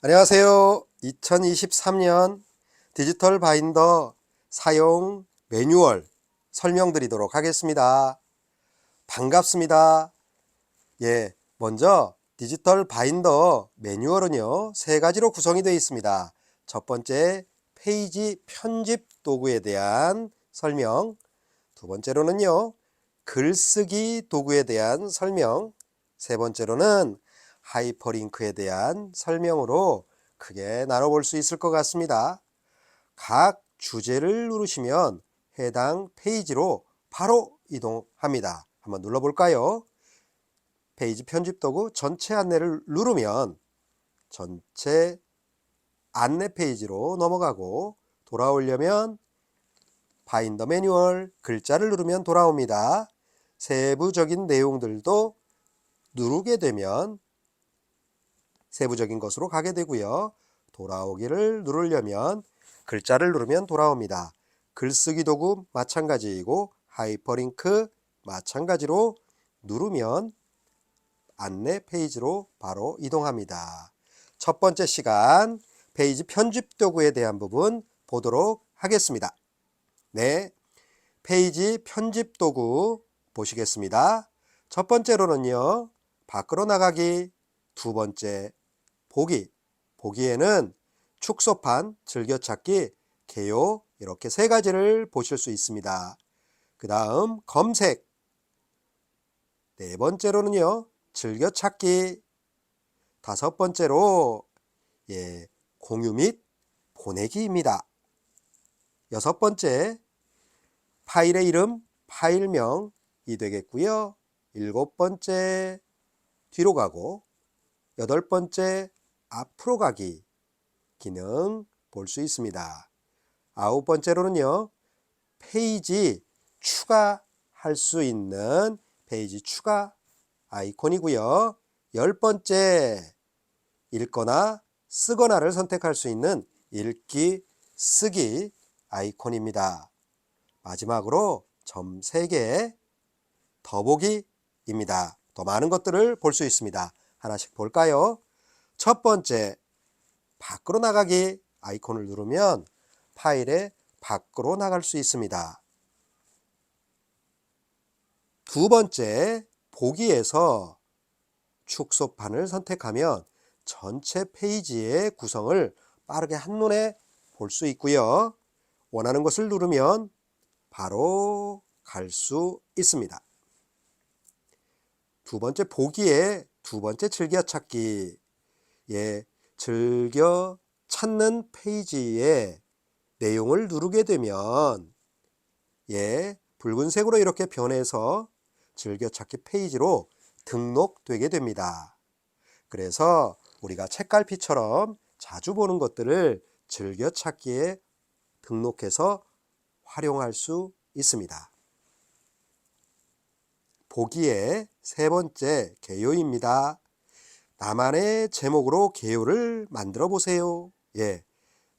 안녕하세요. 2023년 디지털 바인더 사용 매뉴얼 설명드리도록 하겠습니다. 반갑습니다. 예, 먼저 디지털 바인더 매뉴얼은요, 세 가지로 구성이 되어 있습니다. 첫 번째, 페이지 편집 도구에 대한 설명. 두 번째로는요, 글쓰기 도구에 대한 설명. 세 번째로는 하이퍼링크에 대한 설명으로 크게 나눠볼 수 있을 것 같습니다. 각 주제를 누르시면 해당 페이지로 바로 이동합니다. 한번 눌러볼까요? 페이지 편집 도구 전체 안내를 누르면 전체 안내 페이지로 넘어가고 돌아오려면 바인더 매뉴얼 글자를 누르면 돌아옵니다. 세부적인 내용들도 누르게 되면 세부적인 것으로 가게 되고요. 돌아오기를 누르려면 글자를 누르면 돌아옵니다. 글쓰기 도구 마찬가지이고 하이퍼링크 마찬가지로 누르면 안내 페이지로 바로 이동합니다. 첫 번째 시간 페이지 편집 도구에 대한 부분 보도록 하겠습니다. 네. 페이지 편집 도구 보시겠습니다. 첫 번째로는요. 밖으로 나가기, 두 번째 보기. 보기에는 축소판, 즐겨찾기, 개요 이렇게 세 가지를 보실 수 있습니다. 그 다음 검색. 네 번째로는요. 즐겨찾기. 다섯 번째로 예, 공유 및 보내기입니다. 여섯 번째 파일의 이름, 파일명이 되겠고요. 일곱 번째 뒤로 가고 여덟 번째 앞으로 가기 기능 볼 수 있습니다. 아홉 번째로는요. 페이지 추가할 수 있는 페이지 추가 아이콘이고요. 열 번째 읽거나 쓰거나를 선택할 수 있는 읽기 쓰기 아이콘입니다. 마지막으로 점 3개 더보기입니다. 더 많은 것들을 볼 수 있습니다. 하나씩 볼까요? 첫 번째, 밖으로 나가기 아이콘을 누르면 파일에 밖으로 나갈 수 있습니다. 두 번째, 보기에서 축소판을 선택하면 전체 페이지의 구성을 빠르게 한눈에 볼 수 있고요. 원하는 것을 누르면 바로 갈 수 있습니다. 두 번째 보기에 두 번째 즐겨찾기. 예, 즐겨 찾는 페이지에 내용을 누르게 되면 예, 붉은색으로 이렇게 변해서 즐겨찾기 페이지로 등록되게 됩니다. 그래서 우리가 책갈피처럼 자주 보는 것들을 즐겨찾기에 등록해서 활용할 수 있습니다. 보기에 세 번째 개요입니다. 나만의 제목으로 개요를 만들어 보세요. 예.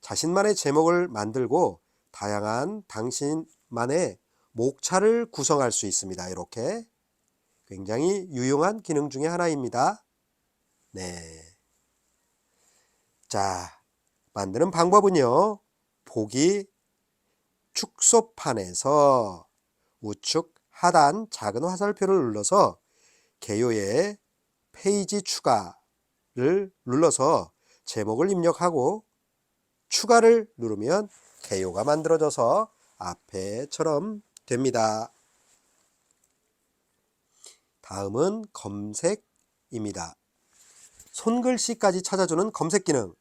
자신만의 제목을 만들고 다양한 당신만의 목차를 구성할 수 있습니다. 이렇게 굉장히 유용한 기능 중에 하나입니다. 네. 자, 만드는 방법은요. 보기 축소판에서 우측 하단 작은 화살표를 눌러서 개요에 페이지 추가를 눌러서 제목을 입력하고 추가를 누르면 개요가 만들어져서 앞에처럼 됩니다. 다음은 검색입니다. 손글씨까지 찾아주는 검색 기능.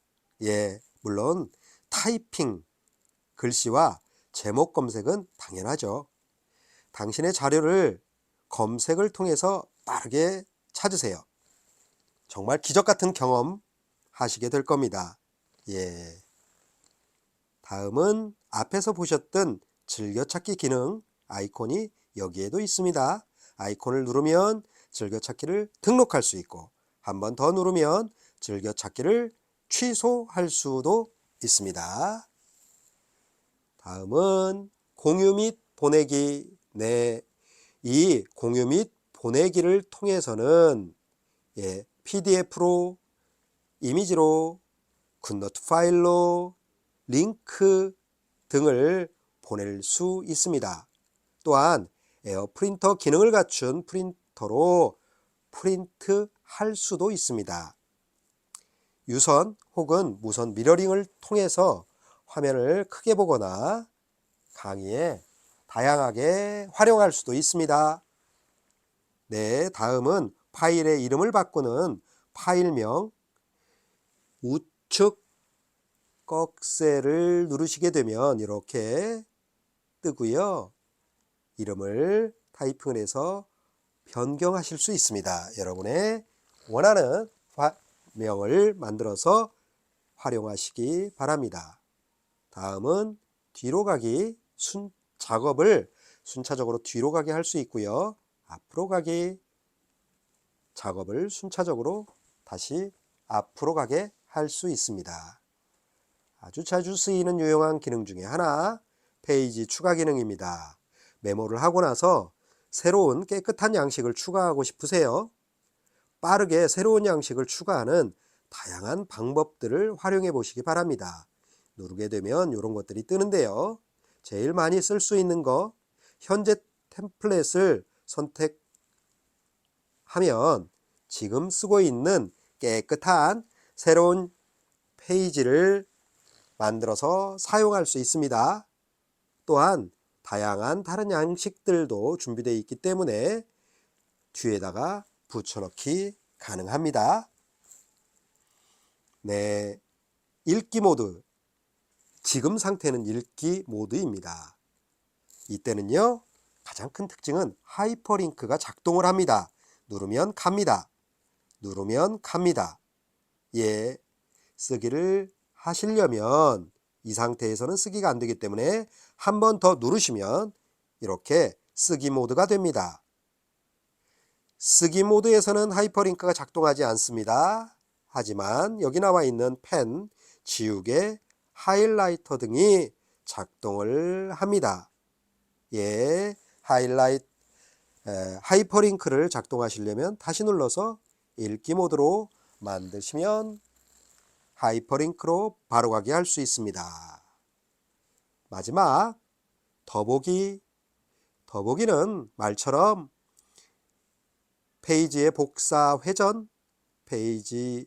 예, 물론 타이핑 글씨와 제목 검색은 당연하죠. 당신의 자료를 검색을 통해서 빠르게 찾으세요. 정말 기적 같은 경험 하시게 될 겁니다. 예. 다음은 앞에서 보셨던 즐겨찾기 기능 아이콘이 여기에도 있습니다. 아이콘을 누르면 즐겨찾기를 등록할 수 있고 한 번 더 누르면 즐겨찾기를 취소할 수도 있습니다. 다음은 공유 및 보내기. 네. 이 공유 및 보내기를 통해서는 예, PDF로 이미지로 굿노트 파일로 링크 등을 보낼 수 있습니다. 또한 에어 프린터 기능을 갖춘 프린터로 프린트 할 수도 있습니다. 유선 혹은 무선 미러링을 통해서 화면을 크게 보거나 강의에 다양하게 활용할 수도 있습니다. 네, 다음은 파일의 이름을 바꾸는 파일명 우측 꺽쇠를 누르시게 되면 이렇게 뜨고요. 이름을 타이핑을 해서 변경하실 수 있습니다. 여러분의 원하는 화명을 만들어서 활용하시기 바랍니다. 다음은 뒤로 가기 순 작업을 순차적으로 뒤로 가게 할 수 있고요. 앞으로 가기 작업을 순차적으로 다시 앞으로 가게 할 수 있습니다. 아주 자주 쓰이는 유용한 기능 중에 하나 페이지 추가 기능입니다. 메모를 하고 나서 새로운 깨끗한 양식을 추가하고 싶으세요? 빠르게 새로운 양식을 추가하는 다양한 방법들을 활용해 보시기 바랍니다. 누르게 되면 이런 것들이 뜨는데요. 제일 많이 쓸 수 있는 거 현재 템플릿을 선택 하면 지금 쓰고 있는 깨끗한 새로운 페이지를 만들어서 사용할 수 있습니다. 또한 다양한 다른 양식들도 준비되어 있기 때문에 뒤에다가 붙여넣기 가능합니다. 네, 읽기 모드. 지금 상태는 읽기 모드입니다. 이때는요, 가장 큰 특징은 하이퍼링크가 작동을 합니다. 누르면 갑니다. 누르면 갑니다. 예, 쓰기를 하시려면 이 상태에서는 쓰기가 안 되기 때문에 한 번 더 누르시면 이렇게 쓰기 모드가 됩니다. 쓰기 모드에서는 하이퍼링크가 작동하지 않습니다. 하지만 여기 나와 있는 펜, 지우개, 하이라이터 등이 작동을 합니다. 예, 하이라이트, 에, 하이퍼링크를 작동하시려면 다시 눌러서 읽기 모드로 만드시면 하이퍼링크로 바로 가게 할 수 있습니다. 마지막 더보기 더보기는 말처럼 페이지의 복사 회전, 페이지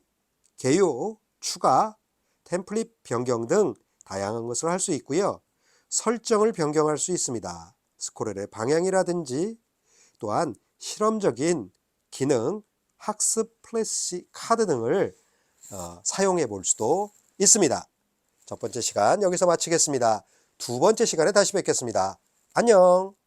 개요, 추가, 템플릿 변경 등 다양한 것을 할 수 있고요. 설정을 변경할 수 있습니다. 스크롤의 방향이라든지 또한 실험적인 기능, 학습 플래시 카드 등을 어, 사용해 볼 수도 있습니다. 첫 번째 시간 여기서 마치겠습니다. 두 번째 시간에 다시 뵙겠습니다. 안녕!